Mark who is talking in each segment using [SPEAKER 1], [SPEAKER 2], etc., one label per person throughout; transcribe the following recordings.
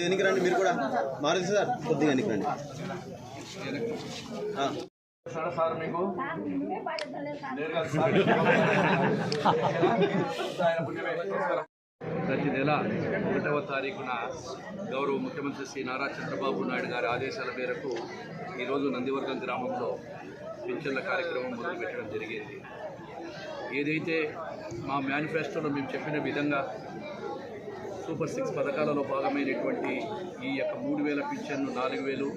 [SPEAKER 1] ఎన్నికి రండి మీరు కూడా. మారుతి సార్ కొద్దిగా ఎనికి రండి
[SPEAKER 2] సార్ మీకు? ప్రతి నెల ఒకటవ తారీఖున గౌరవ ముఖ్యమంత్రి శ్రీ నారా చంద్రబాబు నాయుడు గారి ఆదేశాల మేరకు ఈరోజు నందివర్గం గ్రామంలో పింఛన్ల కార్యక్రమం మొదలుపెట్టడం జరిగింది. ఏదైతే మా మేనిఫెస్టోలో మేము చెప్పిన విధంగా సూపర్ సిక్స్ పథకాలలో భాగమైనటువంటి ఈ యొక్క మూడు వేల పింఛన్ను నాలుగు వేలు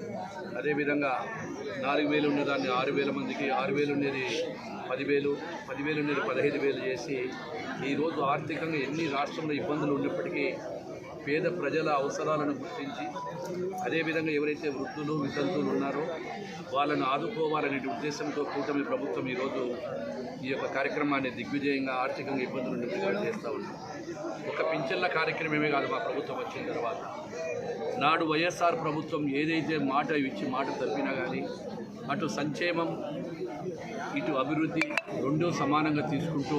[SPEAKER 2] అదేవిధంగా నాలుగు వేలు ఉన్నదాన్ని ఆరు వేల మందికి ఆరు వేలు ఉండేది పదివేలు పదివేలు ఉండేది పదహైదు వేలు చేసి ఈరోజు ఆర్థికంగా ఎన్ని రాష్ట్రంలో ఇబ్బందులు ఉన్నప్పటికీ పేద ప్రజల అవసరాలను గుర్తించి అదేవిధంగా ఎవరైతే వృద్ధులు వితంతువులు ఉన్నారో వాళ్ళను ఆదుకోవాలనే ఉద్దేశంతో కూటమి ప్రభుత్వం ఈరోజు ఈ యొక్క కార్యక్రమాన్ని దిగ్విజయంగా ఆర్థికంగా ఇబ్బందులు నివృత్తి చేస్తూ ఉన్నాం ఒక పింఛన్ల కార్యక్రమమే కాదు మా ప్రభుత్వం వచ్చిన తర్వాత. నాడు వైఎస్ఆర్ ప్రభుత్వం ఏదైతే మాట ఇచ్చి మాట తప్పినా కానీ అటు సంక్షేమం ఇటు అభివృద్ధి రెండూ సమానంగా తీసుకుంటూ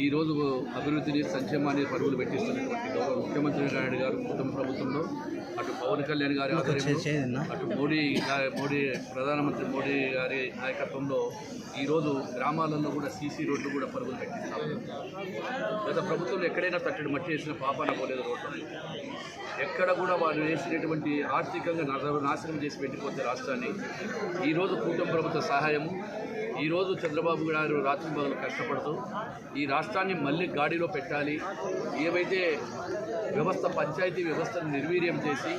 [SPEAKER 2] ఈరోజు అభివృద్ధిని సంక్షేమాన్ని పరుగులు పెట్టిస్తున్నటువంటి గౌరవ ముఖ్యమంత్రి నాయుడు గారు కుటుంబ ప్రభుత్వంలో అటు పవన్ కళ్యాణ్ గారి ఆధ్వర్యంలో అటు మోడీ మోడీ ప్రధానమంత్రి మోడీ గారి నాయకత్వంలో ఈరోజు గ్రామాలలో కూడా సీసీ రోడ్లు కూడా పరుగులు పెట్టిస్తాం గత ప్రభుత్వంలో ఎక్కడైనా తట్టడి మట్టి వేసిన పాపాన పోలేదు రోడ్లు. ఎక్కడ కూడా వాళ్ళు వేసినటువంటి ఆర్థికంగా నాశనం చేసి పెట్టిపోతే రాష్ట్రాన్ని. ఈరోజు కూటమి ప్రభుత్వ సహాయము ఈరోజు చంద్రబాబు గారు రాత్రి పగలు కష్టపడుతూ ఈ రాష్ట్రాన్ని మళ్ళీ గాడిలో పెట్టాలి. ఏవైతే వ్యవస్థ పంచాయతీ వ్యవస్థను నిర్వీర్యం చేసి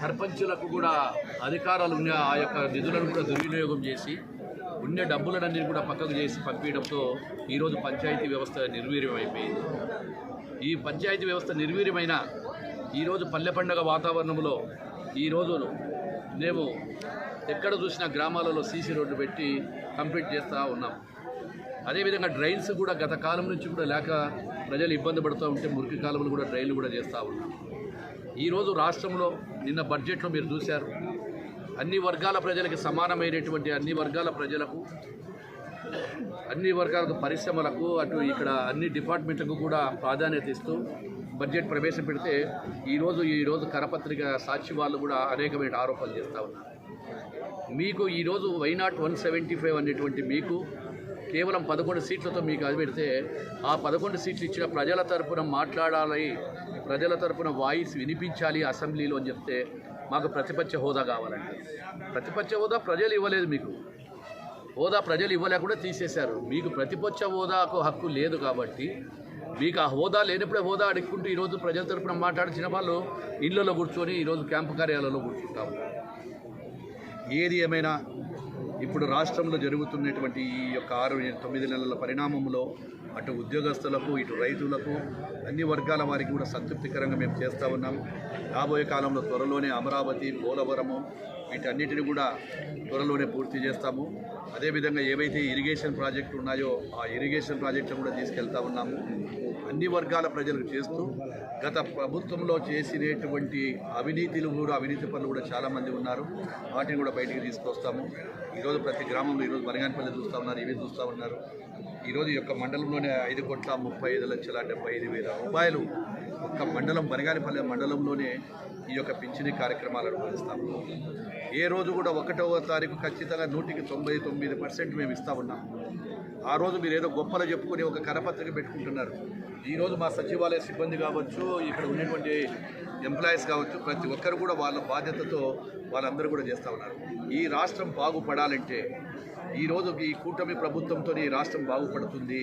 [SPEAKER 2] సర్పంచులకు కూడా అధికారాలు ఉన్న ఆ యొక్క నిధులను కూడా దుర్వినియోగం చేసి ఉన్న డబ్బులన్నీ కూడా పక్కకు చేసి పంపించడంతో ఈరోజు పంచాయతీ వ్యవస్థ నిర్వీర్యం అయిపోయింది ఈ పంచాయతీ వ్యవస్థ నిర్వీర్యమైన ఈరోజు పల్లె పండగ వాతావరణంలో ఈరోజు మేము ఎక్కడ చూసినా గ్రామాలలో సీసీ రోడ్లు పెట్టి కంప్లీట్ చేస్తూ ఉన్నాం. అదేవిధంగా డ్రైన్స్ కూడా గత కాలం నుంచి కూడా లేక ప్రజలు ఇబ్బంది పడుతూ ఉంటే మురికి కాలంలో కూడా డ్రైన్లు కూడా చేస్తూ ఉన్నాం. ఈరోజు రాష్ట్రంలో నిన్న బడ్జెట్లో మీరు చూశారు. అన్ని వర్గాల ప్రజలకి సమానమైనటువంటి అన్ని వర్గాల ప్రజలకు అన్ని వర్గాలకు పరిశ్రమలకు అటు ఇక్కడ అన్ని డిపార్ట్మెంట్లకు కూడా ప్రాధాన్యత ఇస్తూ బడ్జెట్ ప్రవేశపెడితే ఈరోజు ఈరోజు కరపత్రిక సాక్షి వాళ్ళు కూడా అనేకమైన ఆరోపణలు చేస్తూ ఉన్నారు. మీకు ఈరోజు వైనాట్ వన్ సెవెంటీ ఫైవ్ అనేటువంటి మీకు కేవలం పదకొండు సీట్లతో మీకు అది పెడితే ఆ పదకొండు సీట్లు ఇచ్చిన ప్రజల తరపున మాట్లాడాలి ప్రజల తరపున వాయిస్ వినిపించాలి అసెంబ్లీలో అని చెప్తే మాకు ప్రతిపక్ష హోదా కావాలండి. ప్రతిపక్ష హోదా ప్రజలు ఇవ్వలేదు మీకు. హోదా ప్రజలు ఇవ్వలేకుండా తీసేశారు. మీకు ప్రతిపక్ష హోదాకు హక్కు లేదు కాబట్టి మీకు ఆ హోదా లేనప్పుడే హోదా అడుక్కుంటూ ఈరోజు ప్రజల తరపున మాట్లాడిన వాళ్ళు ఇళ్ళలో కూర్చొని ఈరోజు క్యాంపు కార్యాలయంలో కూర్చుంటాము. ఏది ఏమైనా ఇప్పుడు రాష్ట్రంలో జరుగుతున్నటువంటి ఈ యొక్క ఆరు తొమ్మిది నెలల పరిణామంలో అటు ఉద్యోగస్తులకు ఇటు రైతులకు అన్ని వర్గాల వారికి కూడా సంతృప్తికరంగా మేము చేస్తూ ఉన్నాం. రాబోయే కాలంలో త్వరలోనే అమరావతి పోలవరము వీటన్నిటిని కూడా త్వరలోనే పూర్తి చేస్తాము. అదేవిధంగా ఏవైతే ఇరిగేషన్ ప్రాజెక్టులు ఉన్నాయో ఆ ఇరిగేషన్ ప్రాజెక్టులు కూడా తీసుకెళ్తా ఉన్నాము. అన్ని వర్గాల ప్రజలకు చేస్తూ గత ప్రభుత్వంలో చేసినటువంటి అవినీతిలు కూడా అవినీతి పనులు కూడా చాలామంది ఉన్నారు. వాటిని కూడా బయటికి తీసుకొస్తాము. ఈరోజు ప్రతి గ్రామంలో ఈరోజు బనగానపల్లి చూస్తూ ఉన్నారు ఇవి చూస్తూ ఉన్నారు. ఈరోజు ఈ యొక్క మండలంలోని ఐదు కోట్ల ముప్పై ఐదు లక్షల డెబ్బై ఐదు వేల రూపాయలు ఒక్క మండలం బనగానిపల్లె మండలంలోనే ఈ యొక్క పింఛనీ కార్యక్రమాలు నిర్వహిస్తాము ఏ రోజు కూడా ఒకటవ తారీఖు ఖచ్చితంగా నూటికి తొంభై తొమ్మిది పర్సెంట్ మేము ఇస్తా ఉన్నాం. ఆ రోజు మీరు ఏదో గొప్పలో చెప్పుకొని ఒక కరపత్రిక పెట్టుకుంటున్నారు. ఈరోజు మా సచివాలయ సిబ్బంది కావచ్చు ఇక్కడ ఉన్నటువంటి ఎంప్లాయీస్ కావచ్చు ప్రతి ఒక్కరు కూడా వాళ్ళ బాధ్యతతో వాళ్ళందరూ కూడా చేస్తూ ఉన్నారు. ఈ రాష్ట్రం బాగుపడాలంటే ఈరోజు ఈ కూటమి ప్రభుత్వంతో ఈ రాష్ట్రం బాగుపడుతుంది.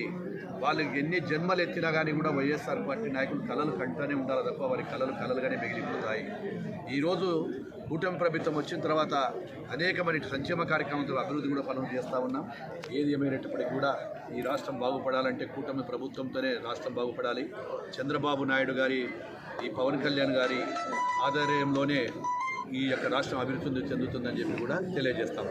[SPEAKER 2] వాళ్ళు ఎన్ని జన్మలు ఎత్తినా కానీ కూడా వైఎస్ఆర్ పార్టీ నాయకులు కళలు కంటూనే ఉండాలి తప్ప వారి కళలు కళలుగానే మిగిలిపోతాయి. ఈరోజు కూటమి ప్రభుత్వం వచ్చిన తర్వాత అనేకమైన సంక్షేమ కార్యక్రమాలతో అభివృద్ధి కూడా పనులు చేస్తూ ఉన్నాం. ఏది ఏమైనప్పటికీ కూడా ఈ రాష్ట్రం బాగుపడాలంటే కూటమి ప్రభుత్వంతోనే రాష్ట్రం బాగుపడాలి. చంద్రబాబు నాయుడు గారి ఈ పవన్ కళ్యాణ్ గారి ఆధ్వర్యంలోనే ఈ యొక్క రాష్ట్రం అభివృద్ధి చెందుతుందని చెప్పి కూడా తెలియజేస్తాము